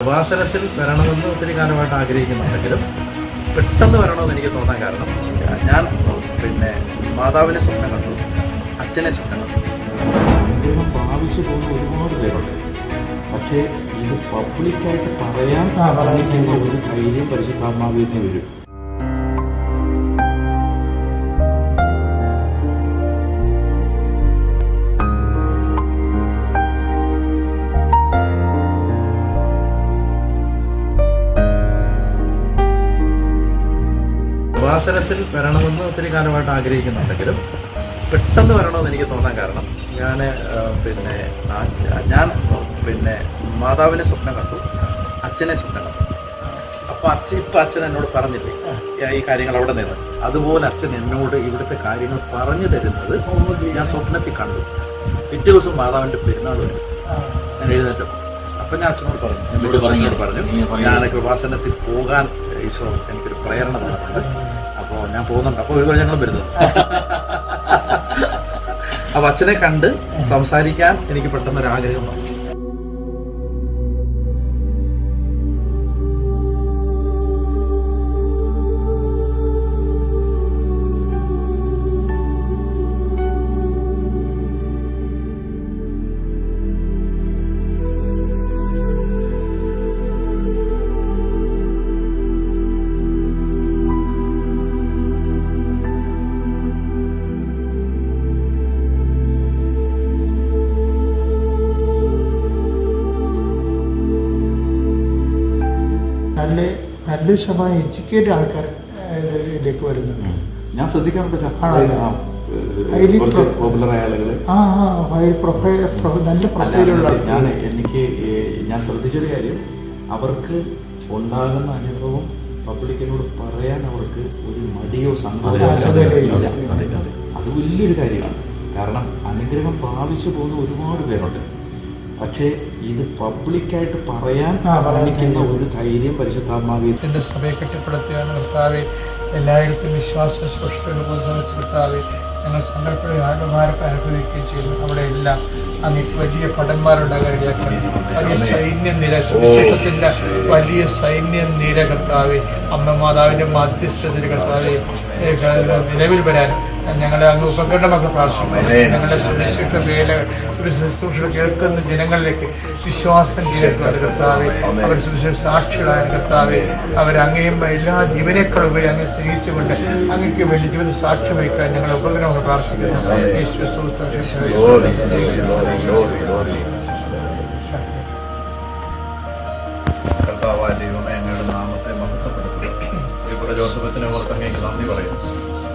കൃപാസനത്തിൽ വരണമെന്ന് ഒത്തിരി കാലമായിട്ട് ആഗ്രഹിക്കുന്നുണ്ടെങ്കിലും പെട്ടെന്ന് വരണമെന്ന് എനിക്ക് തോന്നാൻ കാരണം ഞാൻ പിന്നെ മാതാവിനെ സ്വപ്നം കണ്ടു അച്ഛനെ സ്വപ്നം കണ്ടു. പ്രാപിച്ചു പോകുന്ന ഒരുപാട് പേരുണ്ട്. പക്ഷേ ഇത് പബ്ലിക്കായിട്ട് പറയാൻ ഒരു ധൈര്യം പരിശുദ്ധാത്മാവിനെ വരും. കൃപാസനത്തിൽ വരണമെന്ന് ഒത്തിരി കാലമായിട്ട് ആഗ്രഹിക്കുന്നുണ്ടെങ്കിലും പെട്ടെന്ന് വരണമെന്ന് എനിക്ക് തോന്നാൻ കാരണം ഞാൻ പിന്നെ ഞാൻ പിന്നെ മാതാവിനെ സ്വപ്നം കണ്ടു അച്ഛനെ സ്വപ്നം കണ്ടു. അപ്പൊ അച്ഛൻ ഇപ്പൊ അച്ഛൻ എന്നോട് പറഞ്ഞില്ലേ ഈ- കാര്യങ്ങൾ അവിടെ നിന്ന്. അതുപോലെ അച്ഛൻ എന്നോട് ഇവിടുത്തെ കാര്യങ്ങൾ പറഞ്ഞു തരുന്നത് ഞാൻ സ്വപ്നത്തിൽ കണ്ടു. പിറ്റേ ദിവസം മാതാവിന്റെ പെരുന്നാൾ വരും. ഞാൻ എഴുന്നേറ്റപ്പോൾ അപ്പൊ ഞാൻ അച്ഛനോട് പറഞ്ഞു എന്നോട് പറഞ്ഞു ഞാൻ കൃപാസനത്തിൽ പോകാൻ ഈശോ എനിക്കൊരു പ്രേരണ തന്നിട്ടുണ്ട്. ഞാൻ പോകുന്നുണ്ട്. അപ്പൊ ഒരു ഞങ്ങളും വരുന്നത്. അപ്പൊ അച്ഛനെ കണ്ട് സംസാരിക്കാൻ എനിക്ക് പെട്ടെന്ന് ഒരു ആഗ്രഹം വന്നു. നല്ല നല്ല ശതമാനം എഡ്യൂക്കേറ്റഡ് ആൾക്കാർ ഇതിലേക്ക് വരുന്നത്. ഞാൻ ശ്രദ്ധിക്കാറുണ്ട് ഞാൻ എനിക്ക് ഞാൻ ശ്രദ്ധിച്ചൊരു കാര്യം. അവർക്ക് ഉണ്ടാകുന്ന അനുഭവം പബ്ലിക്കിനോട് പറയാൻ അവർക്ക് ഒരു മടിയോ അതെ. അത് വലിയൊരു കാര്യമാണ്. കാരണം അനുഗ്രഹം പ്രാപിച്ചു പോകുന്ന ഒരുപാട് പേരുണ്ട്. പക്ഷേ ഇത് പബ്ലിക്കായിട്ട് പറയാൻ പറഞ്ഞിരിക്കുന്ന ഒരു ധൈര്യം പരിശുദ്ധാത്മാവിൽ എന്റെ സഭയെ കെട്ടിപ്പടുത്തുകയാണ് കർത്താവെ. എല്ലായിടത്തും വിശ്വാസ സ്പഷ്ട കർത്താവെ ഞങ്ങൾ സങ്കല്പ ആത്മഭാരത്തെ അനുഭവിക്കുകയും ചെയ്യുന്നു. അവിടെ എല്ലാം അങ്ങേക്ക് വലിയ ഭടന്മാരുണ്ടാകാൻ ഇടയാക്കണം വലിയ സൈന്യ നിര സുവിശേഷത്തിന്റെ വലിയ സൈന്യ നിര കർത്താവെ. അമ്മ മാതാവിന്റെ നിര കർത്താവെ നിലവിൽ വരാൻ ഞങ്ങളെ അങ്ങ് ഉപകരണമൊക്കെ പ്രാർത്ഥിക്കുന്നു ഞങ്ങളുടെ സുവിശേഷ വേല ശുശ്രൂഷ കേൾക്കുന്ന ജനങ്ങളിലേക്ക് വിശ്വാസം കീഴടക്കുന്നത് കർത്താവെ അവർ സുവിശേഷ സാക്ഷികളായ കർത്താവെ അവർ അങ്ങയും എല്ലാ ജീവനേക്കാളും ഉപരി അങ്ങ് സ്നേഹിച്ചുകൊണ്ട് അങ്ങക്ക് വേണ്ടി ജീവിത സാക്ഷ്യം വഹിക്കാൻ ഞങ്ങൾ ഉപകരണങ്ങൾ പ്രാർത്ഥിക്കുന്നു. കർത്താവായ ദൈവമേ അങ്ങയുടെ നാമത്തെ മഹത്വപ്പെടുത്തുന്നു ഈ ജോസഫച്ചനെ ഓർത്ത് അങ്ങേക്ക് നന്ദി പറയുന്നു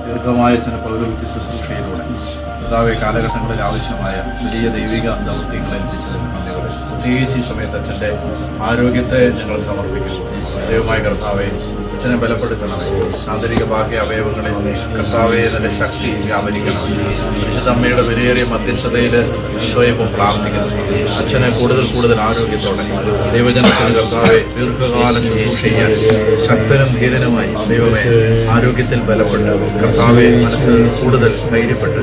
ദീർഘമായ ചില പൗരോഹിത്യ ശുശ്രൂഷയിലൂടെ കർത്താവെ കാലഘട്ടങ്ങളിൽ ആവശ്യമായ വലിയ ദൈവിക ദൗത്യങ്ങൾ ഏൽപ്പിച്ചതിന് നന്ദി പ്രത്യേകിച്ച് ഈ സമയത്ത് അച്ഛന്റെ ആരോഗ്യത്തെ ഞങ്ങൾ സമർപ്പിക്കുന്നു. ദൈവമായ കർത്താവെ അച്ഛനെ ബലപ്പെടുത്തണമേ. ആന്തരിക ബാഹ്യ അവയവങ്ങളിൽ കർത്താവെ അതിന്റെ ശക്തി വ്യാപരിക്കണം. അമ്മയുടെ വിലയേറിയ മധ്യസ്ഥതയിൽ ഈശോയപ്പോൾ പ്രാർത്ഥിക്കുന്നു. അച്ഛനെ കൂടുതൽ കൂടുതൽ ആരോഗ്യത്തോടെ ദൈവജനത്തിന് കർത്താവെ ദീർഘകാലം ചെയ്യാൻ ശക്തനും ധീരനുമായി ദൈവമേ ആരോഗ്യത്തിൽ ബലപ്പെട്ട് കർത്താവെ മനസ്സ് കൂടുതൽ ധൈര്യപ്പെട്ട്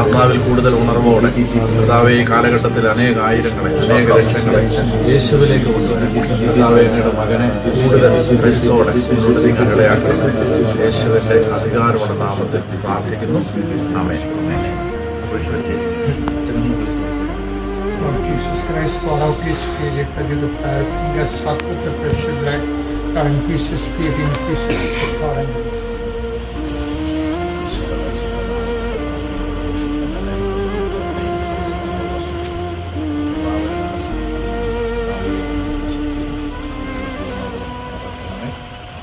ആത്മാവിൽ കൂടുതൽ ഉണർവോടെ കർത്താവെ ഈ കാലഘട്ടത്തിൽ അനേക ആയിരങ്ങളെ അനേക ലക്ഷങ്ങളെ യേശുവിലേക്ക് കൊണ്ടുവരാൻ കർത്താവെ അങ്ങയുടെ മകനെ കൂടുതൽ മുന്നോട്ട് നീക്കാൻ ഇടയാക്കണം യേശുവിന്റെ അധികാരമുള്ള നാമത്തിൽ പ്രാർത്ഥിക്കുന്നു. ആമേ Lord Jesus Christ, pour out His Spirit unto the fire, us up with the precious blood, and Jesus Spirit in His Father.